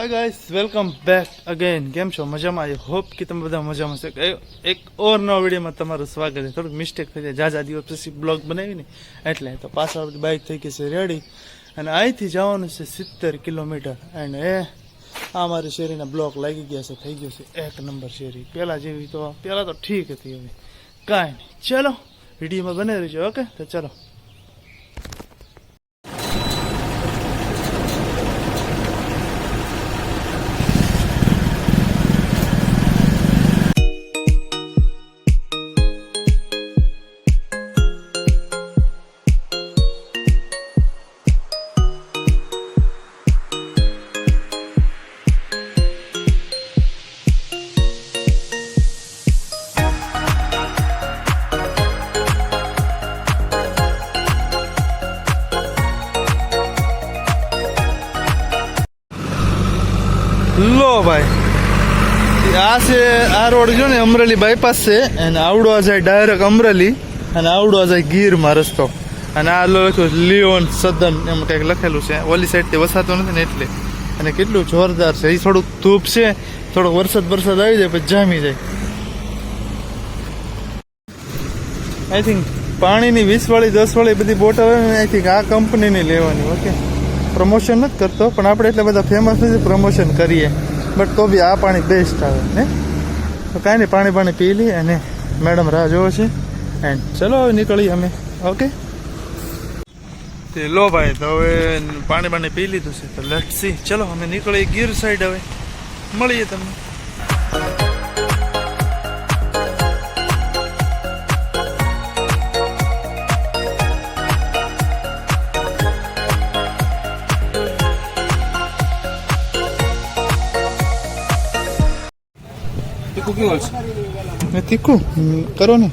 Hi guys welcome back again કેમ છો? મજામાં? આઈ હોપ કે તમે બધા મજામાં છો. એક ઓર નવા વિડીયોમાં તમારું સ્વાગત છે. થોડુંક મિસ્ટેક થઈ જાય. જાજા દિવસ પછી બ્લોગ બનાવી ને એટલે તો પાછળ બધી બાઇક થઈ ગઈ છે રેડી અને અહીંથી જવાનું છે સિત્તેર કિલોમીટર. એન્ડ એ, આ મારી શેરીના બ્લોક લાગી ગયા છે. થઈ ગયું છે એક નંબર શેરી. પહેલાં જેવી તો પહેલાં તો ઠીક હતી હવે. કાંઈ નહીં. ચલો વિડીયોમાં બને રહેજો ઓકે તો ચલો. લો ભાઈ. આ છે, આ રોડ જો ને અમરેલી બાયપાસ છે અને આવડો આ જાય ડાયરેક્ટ અમરેલી અને આવડો આ જાય ગીરમાં રસ્તો. અને આ લખ્યું લિયોન સદન એમ કંઈક લખેલું છે. ઓલી સાઈડથી વસાતો નથી ને એટલે. અને કેટલું જોરદાર છે. એ થોડુંક ધૂપ છે, થોડોક વરસાદ વરસાદ આવી જાય પછી જામી જાય. આઈ થિંક પાણીની વીસ વાળી, દસ વાળી બધી બોટલ આઈ થિંક આ કંપનીની લેવાની ઓકે પ્રમોશન નથી કરતો, પણ આપણે એટલા બધા ફેમસ નથી પ્રમોશન કરીએ. બટ તો બી આ પાણી બેસ્ટ આવે, ને? તો કાંઈ નહીં, પાણી પાણી પી લઈએ અને મેડમ રાહ જોવો છે. એન્ડ ચલો, હવે નીકળીએ અમે. ઓકે તે લો ભાઈ, તો હવે પાણી પાણી પી લીધું છે, તો લેટ સી ચલો, અમે નીકળીએ ગીર સાઈડ હવે. મળીએ તમને. તીખું કેવું ને તીખું? કરો ને.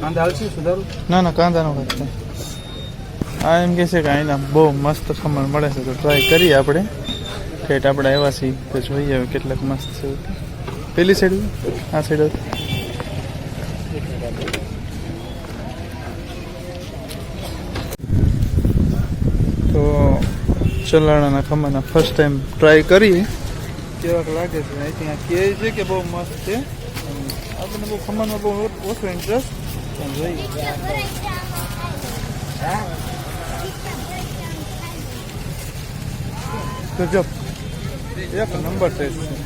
કાંદા હાલશે? સુધારું? ના ના કાંદા નો ખાતા આ એમ કે છે કે અહીંના બહુ મસ્ત ખમણ મળે છે તો ટ્રાય કરીએ આપણે. ફેટ આપણે આવ્યા છીએ તો જોઈએ હવે કેટલાક મસ્ત છે. પેલી સાઈડ આ સાઈડ તો ચલાણાના ખમણના ફર્સ્ટ ટાઈમ ટ્રાય કરીએ. કેવાક લાગે છે. અહીંથી આ કહે છે કે બહુ મસ્ત છે. આપણને બહુ ખમણમાં બહુ ઓછો ઇન્ટરેસ્ટ પણ જોઈએ. જો, એક નંબર ટેસ્ટ છે.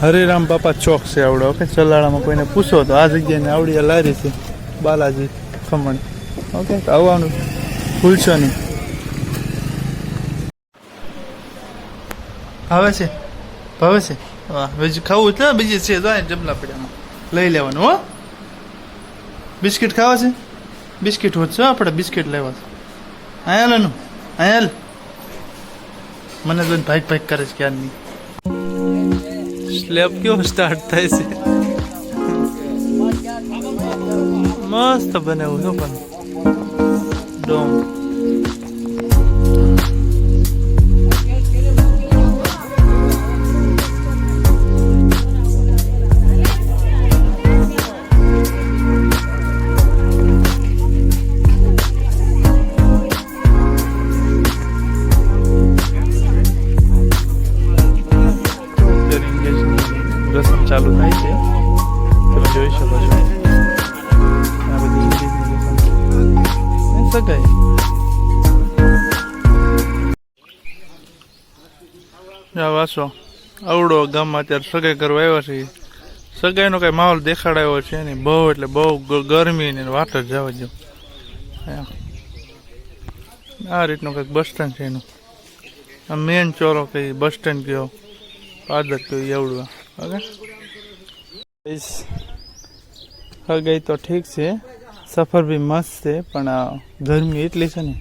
હરિરામ બાપા ચોક છે આવડો, ઓકે? ચલાળામાં કોઈને પૂછો તો આ જગ્યાને આવડી લારી છે. બાલાજી ખમણ. ઓકે? આવવાનું ભૂલશો નહીં. આવે છે. ભાવે છે. વાહ, બીજું ખાવું છે બીજી છે તો જમલા પડ્યામાં. લઈ લેવાનું, હો. બિસ્કિટ ખાવા છે? બિસ્કિટ છે આપણે બિસ્કિટ લેવા છે. અહીંયા લેનું અહીંયા લે. મને તો ભાઈક ભાઈક કરે છે ક્યારની. સ્લેબ કેવો સ્ટાર્ટ થાય છે. મસ્ત બનાવ્યું છે પણ. ડોમ. તમે જોઈ શકો છો. આ બધી સગાઈ જા વાસો. આવડો ગામમાં અત્યારે સગાઈ કરવા આવ્યા છે સગાઈનો કઈ માહોલ દેખાડાયો છે નહીં. બહુ એટલે બહુ ગરમી ને વાત જ જવા દો આ રીતનું કંઈક બસ સ્ટેન્ડ છે એનું. આ મેન ચોરો કઈ બસ સ્ટેન્ડ કયો પાદર કયો એવડવા ઓકે? ગઈ તો ઠીક છે. સફર બી મસ્ત છે, પણ ગરમી એટલી છે ને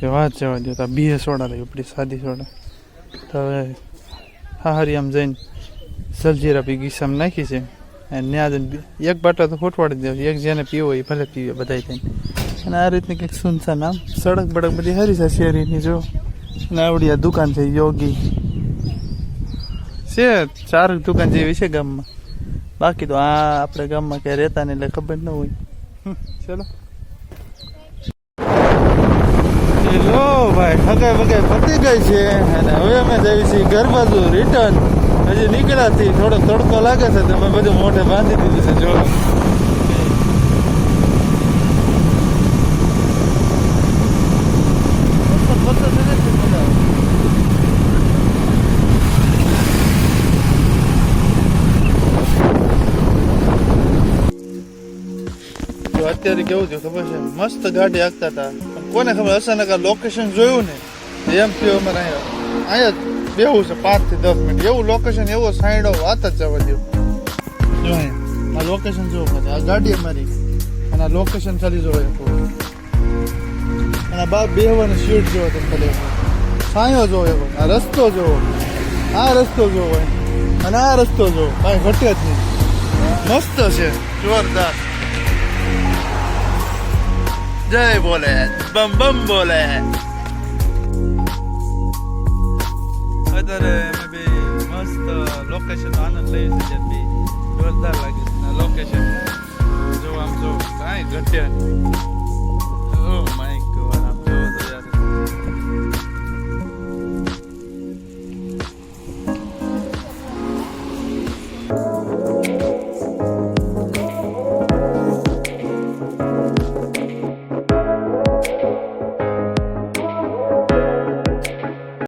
કે વાત જવા દો તો બીએ સોડા લઈ ઉપડી, સાદી સોડા. તો હવે હાહરી આમ જઈને સલજીરા પી ગીસામ નાખી છે. અને ત્યાં જઈને એક બાટલા તો ખોટવાડી દેવું એક જેને પીવો એ ભલે પીવે બધા થઈને. અને આ રીતની કંઈક સુનસાન આમ સડક બડક બધી હરી છે શેરીની, જો. અને આવડી આ દુકાન છે યોગી. છે, ચાર દુકાન જેવી છે ગામમાં. બાકી તો આ આપણે ગામમાં ક્યાં રહેતા ને એટલે ખબર ન હોય. ચલો. હેલો ભાઈ, ઠગાઈ વગાઈ પતી ગઈ છે. અને હવે અમે જઈએ છીએ ઘર બાજુ રિટર્ન હજી નીકળ્યાથી થોડો તડકો લાગે છે, તો અમે બધું મોઢે બાંધી દીધું છે જો જો અત્યારે કેવું થયું ખબર છે? મસ્ત ગાડી હાંકતા હતા. કોને ખબર, અચાનક આ લોકેશન જોયું ને એમ થયું અમારે અહીંયા અહીંયા બેવું છે પાંચથી દસ મિનિટ. એવું લોકેશન એવો સાઈડો વાત જ જવા દઉં જો આ લોકેશન જોવો ખાલી આ ગાડી અમારી. અને આ લોકેશન ખાલી જોવો અને આ બા બેહવાની સીટ જોવો તમે ખાલી સાયો જોવો એવો આ રસ્તો જોવો. આ રસ્તો જોવો અને આ રસ્તો જોવો. કાંઈ ઘટે જ નહીં. મસ્ત છે. જોરદાર. જય બોલે, બમ બમ બોલે. અત્યારે અમે બે મસ્ત લોકેશન આનંદ લઈ જેમ બી જોરદાર લાગે છે. લોકેશન જો આમ જો, કાંઈ ઘટ્યા